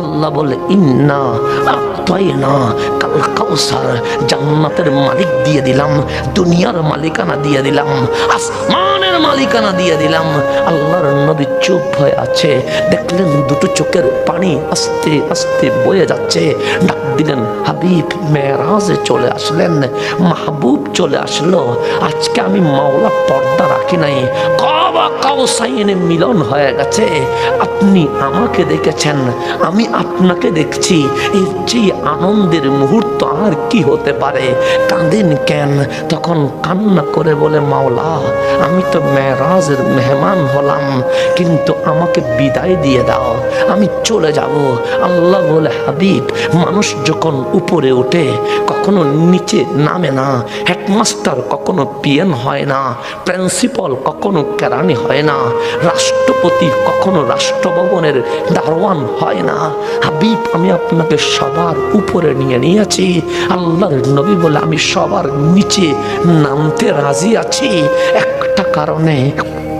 আল্লাহ বলে ইন্না কাল কাউসার জান্নাতের মালিক দিয়ে দিলাম, দুনিয়ার মালিকানা দিয়ে দিলাম, আসমানের মালিকানা দিয়ে দিলাম। আল্লাহর নবী চুপ হয়ে আছে, দেখলেন দুটো চোখের পানি আস্তে আস্তে বয়ে যাচ্ছে। ডাক দিলেন, হাবিব, মেয়েরাজে চলে আসলেন, মাহবুব চলে আসলো। আজকে আমি মাওলা পর্দা রাখি নাই মিলন হয়ে গেছে। আপনি আমাকে দেখেছেন, আমি আপনাকে দেখছি, এর যে আনন্দের মুহূর্ত আর কি হতে পারে? কাঁদেন কেন? তখন কান্না করে বলে, মাওলা, আমি তো মেয়েরাজের মেহমান হলাম, কিন্তু আমাকে বিদায় দিয়ে দাও, আমি চলে যাব। আল্লাহ বলে, হাবিব, মানুষ যখন উপরে ওঠে, কখনো নিচে নামে না, হেডমাস্টার কখনো পিএন হয় না, প্রিন্সিপাল কখনো কেরানি হয় না, রাষ্ট্রপতি কখনো রাষ্ট্রভবনের দারোয়ান হয় না। হাবিব, আমি আপনাকে সবার উপরে নিয়ে নিয়েছি। আল্লাহর নবী বলে আমি সবার নিচে নামতে রাজি আছি। একটা কারণে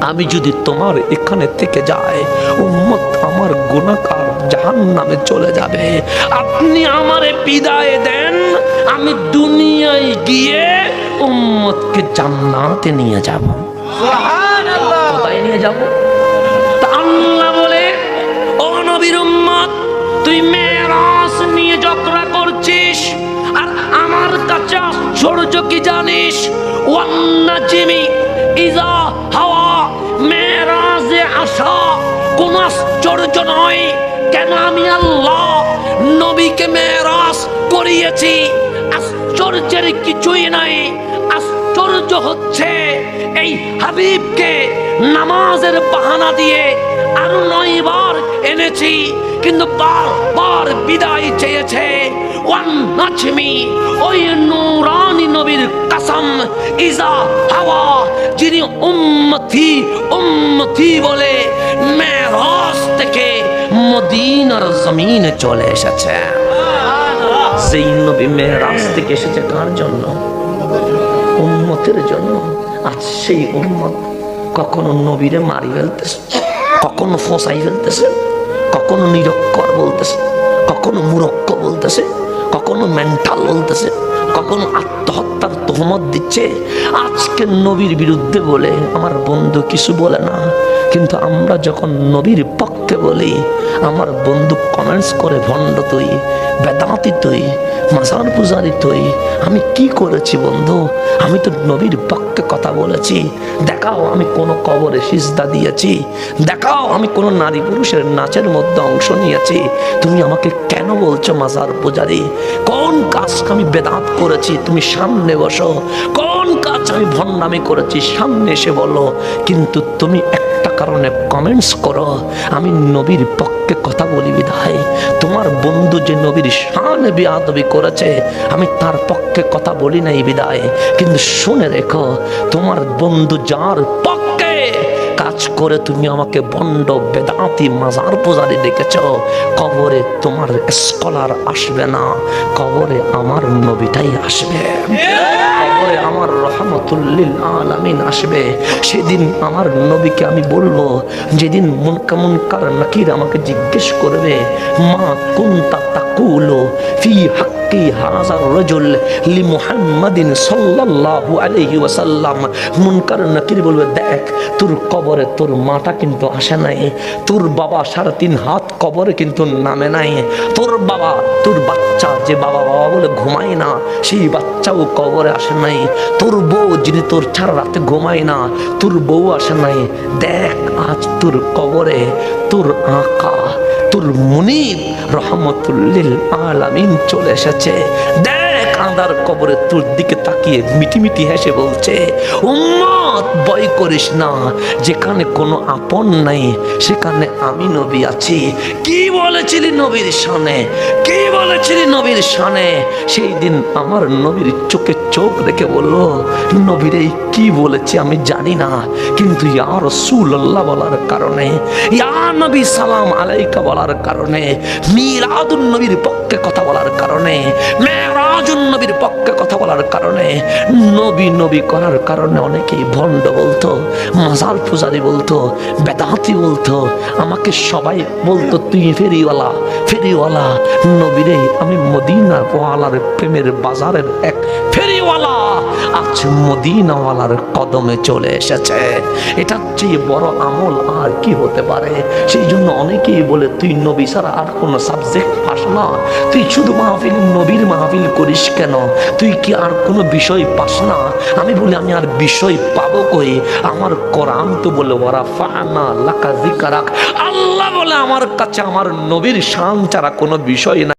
আমি যদি তোমার এখানে থেকে যায় উম্মত আমার গুণাকার জাহান নামে চলে যাবে। আপনি আমারে বিদায় দেন আমি দুনিয়ায় গিয়ে উম্মতকে জান্নাতে নিয়ে যাব। কোথায় নিয়ে যাব? তা আল্লাহ বলে ও নবীর উম্মত তুই মেরাজ আশ্চর্য কি জানিস? ওয়ান্না জিমি ইজা হাওয়া মেরাজে আসা। কোন আশ্চর্য নয়। কেন আমি আল্লাহ নবীকে মেরাজ করিয়েছি? আশ্চর্যের কিছুই নাই। আশ্চর্য হচ্ছে এই হাবিবকে নামাজের বাহানা দিয়ে আরও নয় বার এনেছি, কিন্তু বারবার বিদায় চেয়েছে। ওয়ান নাচমি ওই ইজা হাওয়া, যিনি উম্মতি উম্মতি বলে মেরাজ থেকে মদিনার জমিনে চলে এসেছে। সেই নবী মেরাজ থেকে এসেছে কার জন্য? উম্মতের জন্য। আজ সেই উম্মত কখনো নবীরে মারি ফেলতেছে, কখনো ফসাই ফেলতেছে, কখনো নিরক্ষর বলতেছে, কখনো মুরক্ষ বলতেছে, কখনো মেন্টাল বলতেছে, কখনো আত্মহত্যার তোহমত দিচ্ছে। আজকে নবীর বিরুদ্ধে বলে, আমার বন্ধু কিছু বলে না। কিন্তু আমরা যখন নবীর পক্ষে বলি, আমার বন্ধু কমেন্টস করে, ভণ্ড তুই বেদাতি তুই মাসার পূজারি তুই, আমি কি করেছি বন্ধু? আমি তো নবীর পক্ষে কথা বলেছি। দেখাও আমি কোনো কবরে সিজদা দিয়েছি। দেখাও আমি কোনো নারী পুরুষের নাচের মধ্যে অংশ নিয়েছি। তুমি আমাকে কেন বলছো মাজার পূজারি? কোন কাজ আমি বেদাত করেছি? তুমি সামনে বসো। কোন কাজ আমি ভণ্ডামি করেছি? সামনে এসে বলো, কিন্তু তুমি একটা কারণে কমেন্টস করো। আমি নবীর পক্ষে কথা বলি বিধায়। তোমার বন্ধু যে নবীর শান বিয়াদবি করেছে, আমি তার পক্ষে কথা বলি নাই বিদায় কিন্তু শুনে রেখো, তোমার বন্ধু যার পক্ষে কাজ করে তুমি আমাকে বন্ড বেদাতি মাজার পূজারি দেখেছ, কবরে তোমার স্কলার আসবে না, কবরে আমার নবীটাই আসবে। কবরে আমার রহমতুল্লিল আলামিন আসবে। সেদিন আমার নবীকে আমি বলব, যেদিন মুনকা মুনকার নাকির আমাকে জিজ্ঞেস করবে, মা কোনটা তাকুলো ফি তোর বাবা তোর বাচ্চা যে বাবা বাবা বলে ঘুমায় না, সেই বাচ্চাও কবরে আসে নাই। তোর বউ যিনি তোর ছাড়া রাতে ঘুমায় না, তোর বউ আসে নাই। দেখ, আজ তোর কবরে তোর আঁকা তোর মুনিব রহমতুল্লিল আলামিন চলে এসেছে। দেখ আদার কবরে তোর দিকে তাকিয়ে মিটি মিটি হেসে বলছে, উম্মত, ভয় করিস না। যেখানে কোনো আপন নাই, সেখানে আমি নবী আছি। কি বলেছিলি নবীর সামনে? কি বলেছিলি নবীর শানে? সেই দিন আমার নবীর চোখে চোখ রেখে বলল, নবীরে কি বলেছি আমি জানি না, কিন্তু ইয়া রসুল্লাহ বলার কারণে, ইয়া নবী সালাম আলাইকা বলার কারণে মিরাদুন নবীর পক্ষে কথা বলার কারণে, মেরাজুন নবীর পক্ষে কথা বলার কারণে, নবী নবী করার কারণে অনেকেই ভণ্ড বলতো, মাজার পূজারি বলতো, বেদাতি বলতো, আমাকে সবাই বলতো, তুই ফেরিওয়ালা ফেরিওয়ালা আমি ওয়ালার প্রেমের বাজারের এক ফেরিওয়ালা। আজ মদিনাওয়ালার কদমে চলে এসেছে। এটার চেয়ে বড় আমল আর কি হতে পারে? সেই জন্য অনেকেই বলে, তুই নবী আর কোনো সাবজেক্ট পাস না। তুই শুধু মাহফিল, নবীর মাহফিল করিস কেন? তুই কি আর কোনো বিষয় পাস না? আমি বলি, আমি আর বিষয় পাবো কই? আমার কোরআন তো বলে ওরা ফানা লাকা আল্লাহ বলে, আমার কাছে আমার নবীর শান ছাড়া কোনো বিষয় না